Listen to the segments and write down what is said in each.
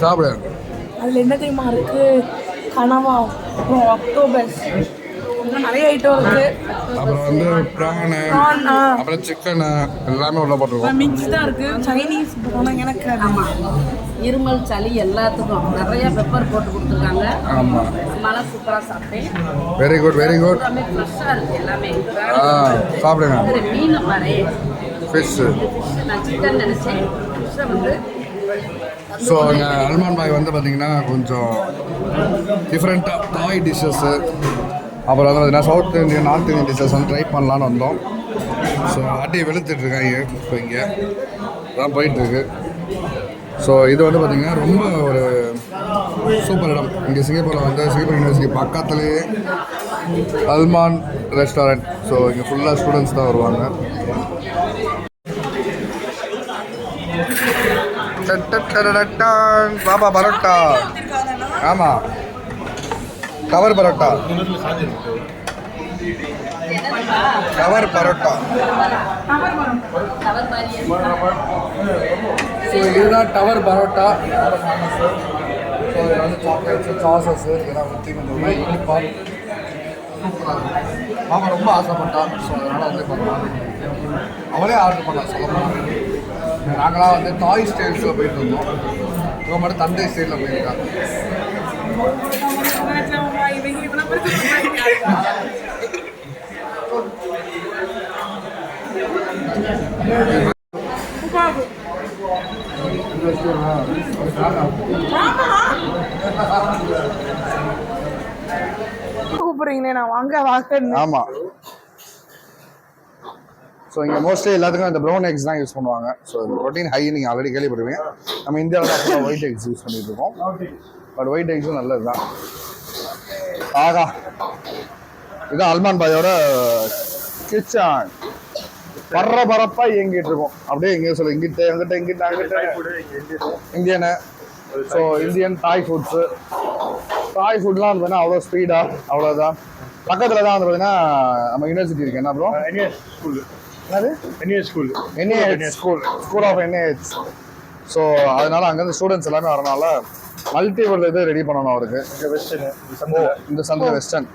சாப்பிடு அதில் என்ன தெரியுமா இருக்கு கனவா அப்புறம் அக்டோபர் இன்னும் நிறைய ஐட்டம் இருக்கு அப்புறம் வந்து ப்ரானு. அப்புறம் சிக்கனு எல்லாமே உள்ள போட்டிருக்கோம் மிக்ஸ் தான் இருக்கு. சைனீஸ் போனால் எனக்கு இருமல் சளி எல்லாத்துக்கும் நிறைய பெப்பர் போட்டு கொடுத்துருக்காங்க. ஆமாம் மழை சூப்பராக சாப்பிட்டேன். வெரி குட் வெரி குட் எல்லாமே ஃப்ரெஷ்ஷாக சாப்பிடுங்க. மீனை பாரு. ஃபிஷ்ஷு ஃபிஷ் நான் சிக்கன் நினச்சேன். ஃபிஷ்ஷை வந்து ஸோ இங்கே அல்மான் பாய் வந்து பார்த்தீங்கன்னா கொஞ்சம் டிஃப்ரெண்ட்டாக தாய் டிஷ்ஷஸ்ஸு அப்புறம் வந்து பார்த்தீங்கன்னா south Indian north Indian dishes வந்து ட்ரை பண்ணலான்னு வந்தோம் ஸோ ஆட்டி வெளுத்துட்ருக்காங்க இப்போ இங்கே தான் போயிட்டுருக்கு ஸோ இது வந்து பார்த்திங்கன்னா ரொம்ப ஒரு சூப்பர் இடம் இங்கே சிங்கப்பூரில் வந்து சிங்கப்பூர் யூனிவர்சிட்டி பக்கத்துலேயே அல்மான் ரெஸ்டாரண்ட் ஸோ இங்கே ஃபுல்லாக ஸ்டூடெண்ட்ஸ் தான் வருவாங்க பாபா பரோட்டா ஆமாம் cover parotta. Cover parotta. So இதுதான் டவர் பரோட்டா. ஸோ இதில் வந்து சாக்லேட்ஸு சாசஸ்ஸு இதெல்லாம் ஊற்றி கொஞ்சம் இனிப்பா மாமா ரொம்ப ஆசைப்பட்டான். ஸோ அதனால் வந்து பண்ணலாம் அவளே ஆர்டர் பண்ணான் சொல்லலாம் நாங்களாம் வந்து டாய் ஸ்டைல்ஸில் போயிட்டு இருந்தோம். இவங்க மட்டும் தந்தை ஸ்டைலில் போயிருக்காங்க கூப்பிடுறீங்களே நான் வாங்க வாங்க ஆமா. ஸோ இங்கே மோஸ்ட்லி எல்லாத்துக்கும் இந்த ப்ரௌன் எக்ஸ் தான் யூஸ் பண்ணுவாங்க. ஸோ ப்ரோட்டீன் ஹை நீங்கள் ஆல்ரெடி கேள்விப்படுவீங்க நம்ம இந்தியாவில் ஒயிட் எக்ஸ் யூஸ் பண்ணிட்டு இருக்கோம். பட் ஒயிட் எக்ஸும் நல்லது தான் ஆகா இது அல்மான் பாயோட கிச்சன். பர்ற பரப்பா இயங்கிட்டு இருக்கும். அப்படியே எங்கேயும் சொல்ல இங்கிட்ட எங்கிட்ட இங்கிட்ட அங்கிட்ட. Indian so Indian Thai foods Thai ஃபுட்லாம் வந்து பார்த்தீங்கன்னா அவ்வளோ ஸ்பீடாக அவ்வளோதான் பக்கத்தில் தான் வந்து பார்த்தீங்கன்னா நம்ம யூனிவர்சிட்டி இருக்கு. என்ன என்ஏஎஸ் ஸ்கூல் என்னது? NAS school NAH school school of NAH so அதனால அங்கேருந்து ஸ்டூடெண்ட்ஸ் எல்லாமே வரனால மல்டிபிள் இது ரெடி பண்ணணும் அவருக்கு வெஸ்டர்னு இந்த சந்தை வெஸ்டர்ன்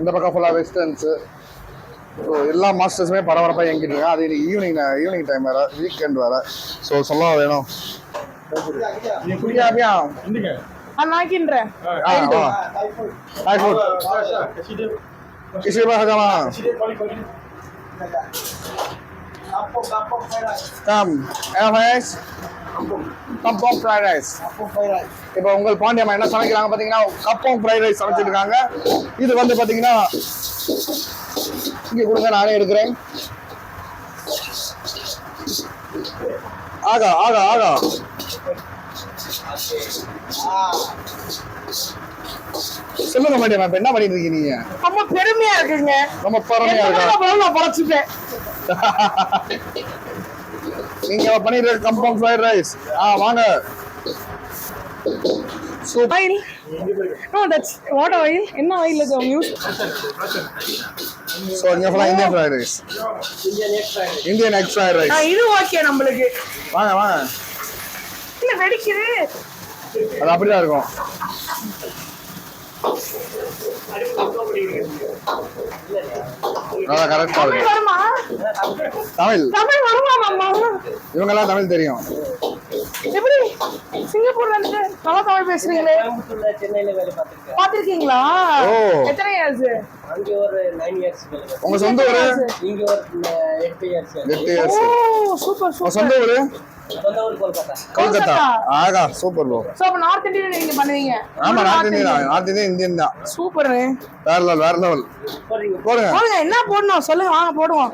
இந்த பக்கம் ஃபுல்லாக வெஸ்டர்ன்ஸு ஸோ எல்லா மாஸ்டர்ஸுமே பரபரப்பாக இயங்கிட்டு இருக்காங்க அது ஈவினிங் ஈவினிங் டைம் வேறு வீக்கெண்ட் வேறு ஸோ சொல்ல வேணும் நான் நாக்கின்றேன் ஆ கம் எஃப்எஸ் கப்பம் ஃப்ரைட் ரைஸ் இப்போ உங்கள் பாண்டியம்மா என்ன சமைக்கிறாங்க பார்த்தீங்கன்னா கப்பம் ஃப்ரைட் ரைஸ் சமைச்சிருக்காங்க. இது வந்து பார்த்தீங்கன்னா இங்கே கொடுங்க நானே எடுக்கிறேன். ஆகா ஆகா ஆகா. சொல்லுங்க மாட்டியம்மா இப்போ என்ன பண்ணிட்டு இருக்கீங்க ரொம்ப பெருமையா இருக்குங்க. ரொம்ப பொறுமையா இருக்கா? நான் படைச்சிப்பேன். நீங்க பண்ணிட்டு கம்பம் ஃப்ரைட் ரைஸ் ஆ வாங்க. Oil no that's what oil என்ன ஆயில் அது யூஸ் ஸோ இங்கே ஃபுல்லாக Indian fried rice Indian egg fried rice இது ஓகே நம்மளுக்கு. வாங்க வாங்க. இல்ல வெடிக்குது. அது அப்படிதான் இருக்கும். தமிழ் தமிழ். தமிழ் வருமா இவங்கெல்லாம் தமிழ் தெரியும். எப்படி? சிங்கப்பூர்ல இருந்து நல்லா தமிழ் பேசுறீங்களே. சென்னையில வேலை பார்த்துருக்கேன். எத்தனை இயர்ஸ் அங்கே ஒரு நைன் இயர்ஸ் வேலை உங்க சொந்த ஊரு? இங்கே ஒரு எயிட் இயர்ஸ் எட்டு ஓ இயர்ஸ் சூப்பர் சூப்பர் சொந்த ஊர்? கொல்கத்தா. ஆகா. Super bro. சோ அப்ப நார்த் இந்தியன் நீங்க பண்ணுவீங்க? ஆமா north Indian north Indian Indian தான். சூப்பர் வேற லெவல் வேற லெவல். போடுங்க. போடுங்க என்ன போடணும்? சொல்லுங்க வாங்க போடுவோம்.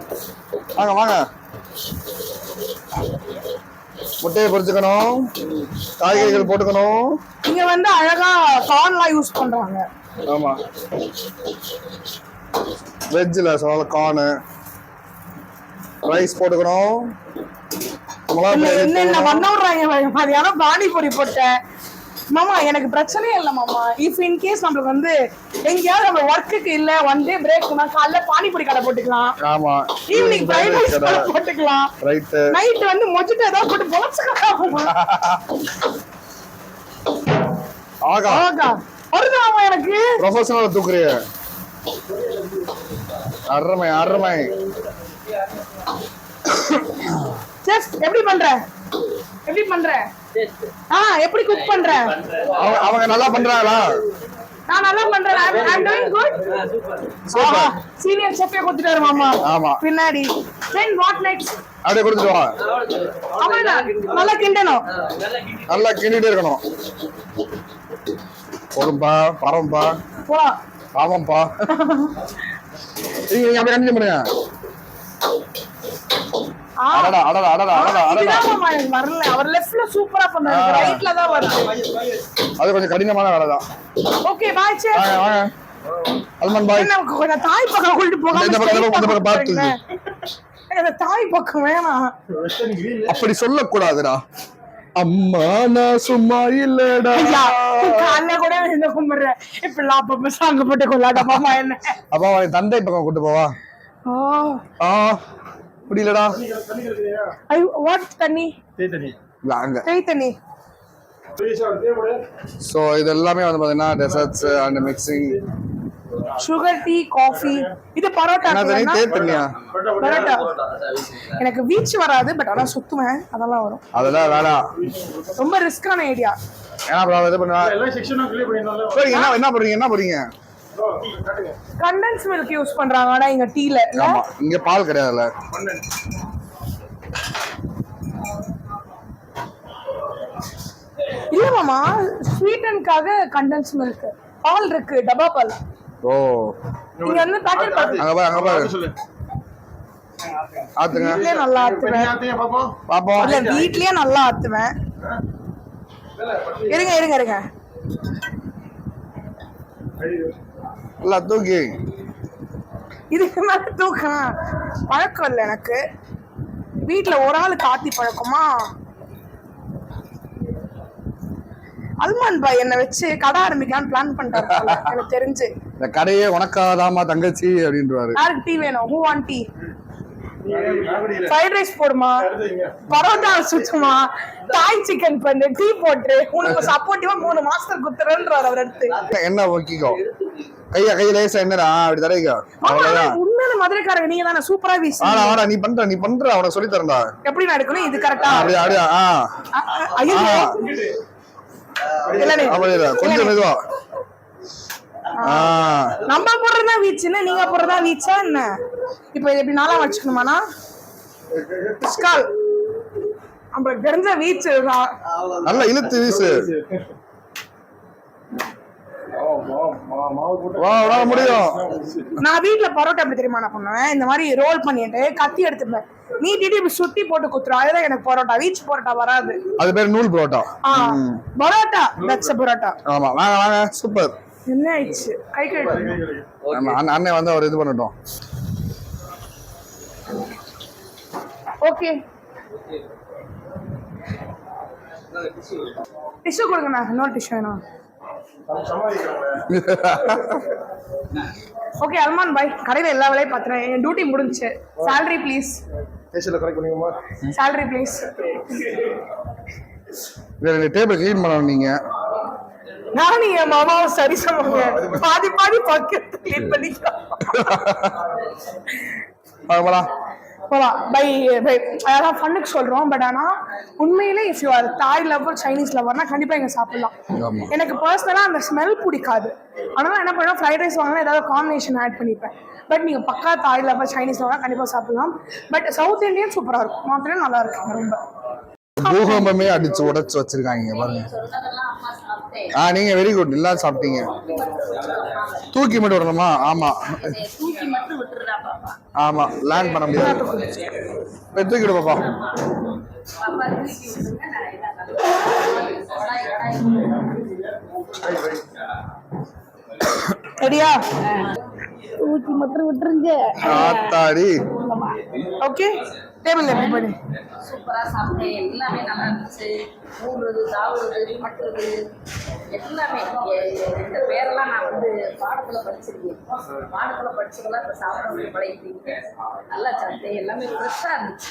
வாங்க வாங்க. முட்டையை பொரிச்சுக்கணும் காய்கறிகள் போட்டுக்கணும். இங்க வந்து அழகா கார்ன்லாம் யூஸ் பண்றாங்க. ஆமா. வெஜ்ஜில் சொல்ல கார்னு ரைஸ் போட்டுக்கணும். என்ன. பண்ண விடுறாங்க மதியானம் பானிபூரி போட்டேன். மாமா எனக்கு பிரச்சனையே இல்லை மாமா. இஃப் இன் கேஸ் நம்மளுக்கு வந்து எங்கேயாவது நம்ம ஒர்க்குக்கு இல்ல ஒன் டே பிரேக்னா காலைல பானிபூரி கடை போட்டுக்கலாம். ஆமா. ஈவினிங் ஃப்ரைட் ரைஸ் கடை. போட்டுக்கலாம். ரைட்டு நைட் வந்து மொச்சிட்டு ஏதாவது போட்டு பொழச்சுக்கலாம் ஆகா. ஆகா. வருது மாமா எனக்கு. ப்ரொஃபஷனல் தூக்குறிய. அருமை அருமை. எப்படி பண்ற? எப்படி பண்ற? ஆ எப்படி குக் பண்ற? அவங்க நல்லா பண்றாங்களா? நான் நல்லா பண்றேன். I am doing good super senior செஃப்பே கொடுத்துட்டாரு மாமா. ஆமா. பின்னாடி. தென் வாட் நெக்ஸ்ட் அப்படியே கொடுத்துட்டு வா. அவ்வளவுதான். நல்லா கிண்டணும். நல்லா கிண்டிட்டு இருக்கணும். போதும்பா பரம்பா. போலாம் பாவம்பா. நீங்க அப்படியே பண்ணுங்க ஆ அடடா அடடா அடடா அடடா அடடா இதுதான் மாமா எனக்கு வரல. அவர் லெஃப்ட்ல சூப்பரா பண்ணாரு. ரைட்ல தான் வருது அது கொஞ்சம் கடினமான வேலை தான். ஓகே பாய் செஃப் வாங்க வாங்க. அல்மன் பாய் என்ன கொஞ்சம் தாய் பக்கம் கொண்டு போகாம இந்த பக்கம், இந்த பக்கம், இந்த பக்கம் பார்த்து. போறீங்களே. எனக்கு அந்த தாய் பக்கம் வேணாம். அப்படி சொல்லக்கூடாதுடா. அம்மா நான் சும்மா இல்லடா. காலைல கூட இந்த கும்பிடுறேன் இப்ப அப்பப்ப சாங்க போட்டு கொள்ளாத மாமா என்ன. அப்பா தந்தை பக்கம் கூட்டு போவா. ஆ. முடியலடா. ஐ வாட் தண்ணி? தேய் தண்ணி ஸோ இது எல்லாமே வந்து பாத்தீங்கன்னா desserts and mixing sugar tea coffee இது பரோட்டா தண்ணியா பரோட்டா. எனக்கு பீச் வராது பட் ஆனா சுத்துவேன். அதெல்லாம் வரும். அதெல்லாம் வேணாம் ரொம்ப ரிஸ்கான ஐடியா ஏன்னா என்ன என்ன பண்றீங்க என்ன பண்றீங்க கண்டென்ஸ் மில்க் யூஸ் பண்றாங்க ஆனா இங்க டீல ஆமா இங்க பால் கிடையாதுல்ல. மண்ணன் இல்ல மாமா ஸ்வீட்டனுக்காக கண்டென்ஸ் மில்க் பால் இருக்கு டப்பா பால். ஓ. இங்க வந்து பேக்கெட் பால் அங்க பாரு அங்க பாரு. சொல்லு. ஆத்துங்க. வீட்லயே நல்லா ஆத்துவேன். பாப்போம் பாப்போம். இல்ல வீட்லயே நல்லா ஆத்துவேன். இருங்க இருங்க இருங்க. நல்லா தூக்கி இதுக்கு மேல தூக்கம் பழக்கம் இல்லை எனக்கு. வீட்ல ஒரு ஆள் காத்தி பழக்கமா? அல்மான் பாய் என்னை வச்சு கடை ஆரம்பிக்கலாம்னு பிளான் பண்ணிட்டாரு. எனக்கு தெரிஞ்சு. இந்த கடையே உனக்காதாமா தங்கச்சி அப்படின்றாரு யாருக்கு டீ வேணும்? Who want tea fried rice போடுமா? பரோட்டா சுத்துமா தாய் சிக்கன் பண்ணு டீ போட்டு உனக்கு சப்போர்ட்டிவா மூணு மாசத்துக்கு குத்துறேன்றாரு அவர் எடுத்து என்ன ஓக்கிக்கோ? கையா கை லேசா என்னடா அப்படி தரைக்கோ அவ்வளவுதான். உண்மையில மதுரைக்காரங்க நீங்க தானே சூப்பரா வீசி. ஆனா ஆனா நீ பண்ற நீ பண்ற அவனை சொல்லி தரேன்டா. எப்படி நடக்கணும் இது கரெக்டா அப்படியே அப்படியே ஆ. ஐயோ. இல்ல நீ- அப்படியே இரு. கொஞ்சம் மெதுவா. நம்ம போடுறதா வீச்சுன்னா நீங்க போடுறதா வீச்சா என்ன? இப்போ இது எப்படி நாளா வச்சுக்கணுமாண்ணா? ஸ்கால். நம்மளுக்கு தெரிஞ்ச வீச்சு நல்லா இழுத்து வீசு. நான் வீட்ல பரோட்டா எப்படி தெரியுமா நான் பண்ணுவேன்? இந்த மாதிரி ரோல் பண்ணிட்டு கத்தி எடுத்துப்பேன். நீட்டிட்டு இப்படி சுத்தி போட்டு குத்துரும் அதுதான் எனக்கு பரோட்டா. வீச் பரோட்டா வராது. அது பேர் நூல் புரோட்டா. பரோட்டா தட்ச பரோட்டா. ஆமா வாங்க வாங்க சூப்பர். என்ன ஆயிடுச்சு கை ஆமா, அண்ணன் வந்து அவர் இது பண்ணட்டும். ஓகே. டிஷ்யூ கொடுங்கண்ணா. இன்னொரு டிஷ்யூ வேணும். ஓகே அல்மான் பாய் கடையில் எல்லா வேலையும் பார்த்துறேன் என் டியூட்டி முடிஞ்சுச்சு. Salary ப்ளீஸ் salary ப்ளீஸ் வேற டேபிள் க்ளீன் பண்ணணும் நீங்க. நானும் என் மாமாவும் சரி சொல்லுங்க பாதி பாதி பக்கெட் க்ளீன் பண்ணிக்கலாம் போலாம். பை பை அதான் ஃபன்னுக்கு சொல்கிறோம் பட் ஆனால் உண்மையிலே if you are Thai lover Chinese லவர்னா கண்டிப்பாக இங்கே சாப்பிடலாம். எனக்கு பர்சனலாக அந்த ஸ்மெல் பிடிக்காது. அதனால என்ன பண்ணுவேன் ஃப்ரைட் ரைஸ் வாங்கினா ஏதாவது காம்பினேஷன் ஆட் பண்ணிப்பேன். பட் நீங்கள் பக்கா தாய் லவர் சைனீஸ் லவர் கண்டிப்பாக சாப்பிடலாம். பட் சவுத் இந்தியன் சூப்பராக இருக்கும். நார்த் இந்தியன் நல்லா இருக்குங்க ரொம்ப. பூகம்பமே அடிச்சு உடைச்சு வச்சிருக்காங்க பாருங்க. ஆ நீங்க வெரி குட் எல்லாம் சாப்பிட்டீங்க. தூக்கி மட்டும் விடணுமா? ஆமா. இதை தூக்கி மட்டும் விட்டுறா பாப்பா. ஆமா. லேண்ட் பண்ண முடியாது. தூக்கி விடு பாப்பா. தூக்கி நல்லா ரெடியா? ஊற்றி மட்டும் விட்டுருங்க. ஆத்தாடி. ஓகே. டேபிள் எப்படி பண்ணி சூப்பரா சாப்பிட்டேன். எல்லாமே நல்லா இருந்துச்சு. ஊறுறது தாவுறது பட்டுறது எல்லாமே. இந்த பேரெல்லாம் நான் வந்து பாடத்துல படிச்சிருக்கேன். பாடத்துல படிச்சதெல்லாம் இப்ப சாப்பிட பழகிட்டீங்க. நல்லா சாப்பிட்டேன். எல்லாமே ஃப்ரெஷ்ஷா இருந்துச்சு.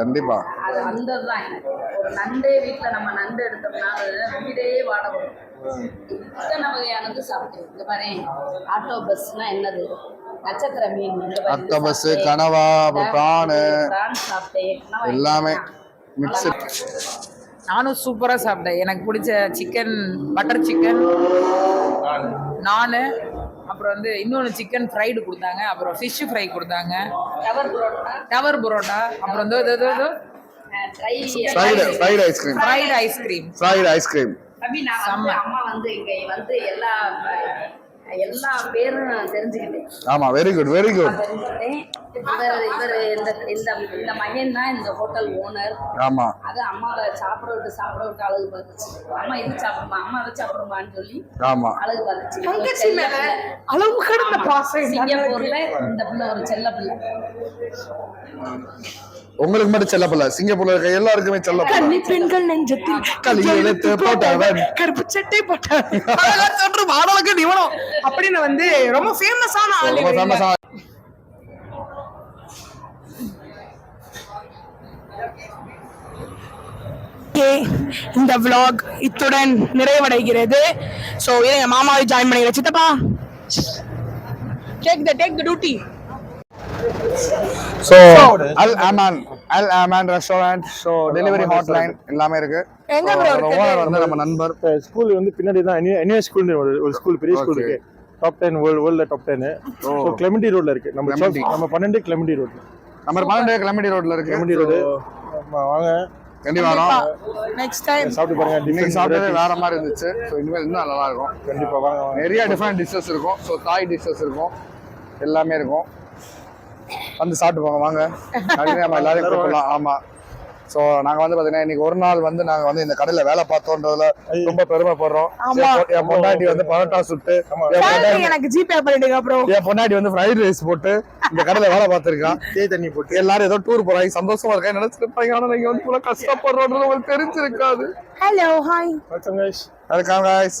கண்டிப்பா. அது அந்த தான் எனக்கு. ஒரு நண்டே வீட்டில் நம்ம நண்டு எடுத்தோம்னா அது வீடே வாட வரும் இத்தனை வகையானது சாப்பிட்டேன். இந்த பாரு ஆட்டோ பஸ்னா என்னது? நட்சத்திர மீன் அக்டோபஸ். கனவா ப்ரானு எல்லாமே. மிக்ஸ் நானும் சூப்பராக சாப்பிட்டேன். எனக்கு பிடிச்ச சிக்கன் பட்டர் சிக்கன் நானு அப்புறம் வந்து இன்னொன்று சிக்கன் ஃப்ரைடு கொடுத்தாங்க. அப்புறம் ஃபிஷ் ஃப்ரை கொடுத்தாங்க. டவர் பரோட்டா? அப்புறம் வந்து இது- fried ice cream fried ice cream fried ice cream அம்மா வந்து இங்க வந்து எல்லா எல்லா பேரும் தெரிஞ்சுக்கிட்டேன். ஆமா வெரி குட் வெரி குட் இவர் இவர் இந்த இந்த இந்த மகன் தான் இந்த ஹோட்டல் ஓனர் ஆமா. அது அம்மாவை சாப்பிட விட்டு சாப்பிட விட்டு அழகு பார்த்துச்சு. அம்மா இது சாப்பிடுமா? அம்மா அதை சாப்பிடுமான்னு சொல்லி ஆமா. அழகு பார்த்துச்சு. தங்கச்சி மேல அளவு கடந்த பாசம் சிங்கப்பூர்ல இந்த பிள்ளை ஒரு செல்ல பிள்ளை. உங்களுக்கு மட்டும் செல்ல பிள்ளை சிங்கப்பூர்ல இருக்க எல்லாருக்குமே செல்ல பிள்ளை கன்னி பெண்கள் நெஞ்சத்தில் களி எழுத்து போட்டவன். கருப்பு சட்டை போட்டவன் அழகா தோற்று வாடலுக்கு நிவனம். அப்படின்னு வந்து ரொம்ப ஃபேமஸான ஆள் ரொம்ப. ஃபேமஸா இந்த vlog இத்துடன் நிறைவடைகிறது. ஸோ எங்க மாமாவை ஜாயின் பண்ணிக்கிற சித்தப்பா? Take the take the duty so Al Aman Al Aman restaurant so delivery hotline எல்லாமே இருக்கு? ஓனர் வந்து நம்ம நண்பர். ஸ்கூல் வந்து பின்னாடி தான். என்ஏ ஸ்கூல் ஒரு ஒரு ஸ்கூல் பெரிய ஸ்கூல். இருக்கு. டாப் டென் வேர்ல்டு வேர்ல்ட்ல டாப் டென் ஸோ கிளெமெண்டி ரோட்ல இருக்கு. நம்ம. நம்ம பன்னெண்டு கிளெமெண்டி ரோட் நம்பர் பன்னெண்டு கிளம்பி ரோட்ல இருக்கு. கிளெமெண்டி ரோடு வாங்க. கண்டிப்பா. வரோம் நெக்ஸ்ட் டைம் சாப்பிட்டு பாருங்க இன்னைக்கு சாப்பிட்டது. வேற மாதிரி இருந்துச்சு. ஸோ இனிமேல் இன்னும் நல்லா இருக்கும். கண்டிப்பா வாங்க வாங்க. நிறைய டிஃப்ரெண்ட் டிஷ்ஷஸ் இருக்கும். ஸோ தாய் டிஷ்ஷஸ் இருக்கும். எல்லாமே இருக்கும். வந்து சாப்பிட்டு போங்க வாங்க நம்ம எல்லாரையும் கூப்பிடலாம். ஆமா. ஸோ நாங்க வந்து பாத்தீங்கன்னா இன்னைக்கு ஒரு நாள் வந்து நாங்க வந்து இந்த கடையில வேலை பார்த்தோன்றதுல ரொம்ப பெருமைப்படுறோம். என் பொண்டாட்டி வந்து பரோட்டா சுட்டு எனக்கு ஜிபே பண்ணிடுங்க அப்புறம் என் பொண்டாட்டி வந்து ஃப்ரைட் ரைஸ் போட்டு இந்த கடையில வேலை பார்த்திருக்கான் டீ தண்ணி போட்டு. எல்லாரும் ஏதோ டூர் போறாங்க சந்தோஷமா இருக்கேன் நினைச்சிருப்பாங்க? ஆனா நீங்க வந்து இவ்வளவு கஷ்டப்படுறோன்றது உங்களுக்கு தெரிஞ்சிருக்காது. Hello hi welcome guys.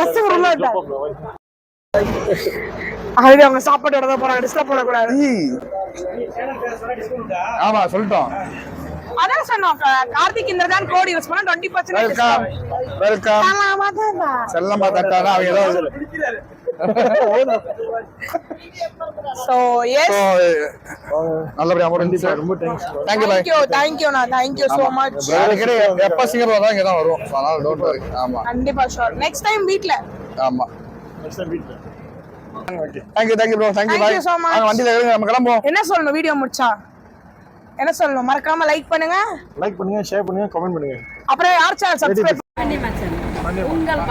Customer அது அவங்க சாப்பாடு இடத்த போறாங்க டிஸ்டர்ப் பண்ணக்கூடாது. ஆமா சொல்லிட்டோம். அதான் சொன்னோம் கார்த்திக் இந்த தான் கோட் யூஸ் பண்ணா twenty welcome welcome percent Chellamma தட்டானா அவங்க ஏதோ ஸோ எஸ் So, நல்லபடியா முடிஞ்சுச்சு. ரொம்ப thanks thank you bye thank you thank you நான் தேங்க்யூ ஸோ மச் அடிக்கடி எப்ப சிங்கர் தான் வரும். So, அதனால டோன்ட் வரி ஆமா. கண்டிப்பா ஷோர் நெக்ஸ்ட் டைம் வீட்ல. ஆமா. நெக்ஸ்ட் டைம் வீட்டில். Okay thank you bro bye வண்டியில இருங்க நம்ம கிளம்புவோம். என்ன சொல்லணும்? வீடியோ முடிச்சா? என்ன சொல்லணும்? மறக்காம லைக் பண்ணுங்க. லைக் பண்ணுங்க ஷேர் பண்ணுங்க கமெண்ட் பண்ணுங்க. அப்புறம் யார் சேனல் சப்ஸ்கிரைப் உங்கள்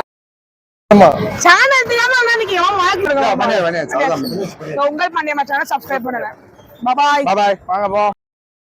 ஆமா. சேனல் தெரியாம அன்னைக்கு எவன் சொல்லலாம் உங்கள் பாண்டியம்மா சேனல் சப்ஸ்கிரைப் பண்ணுங்க பாய் பாய் வாங்க போ.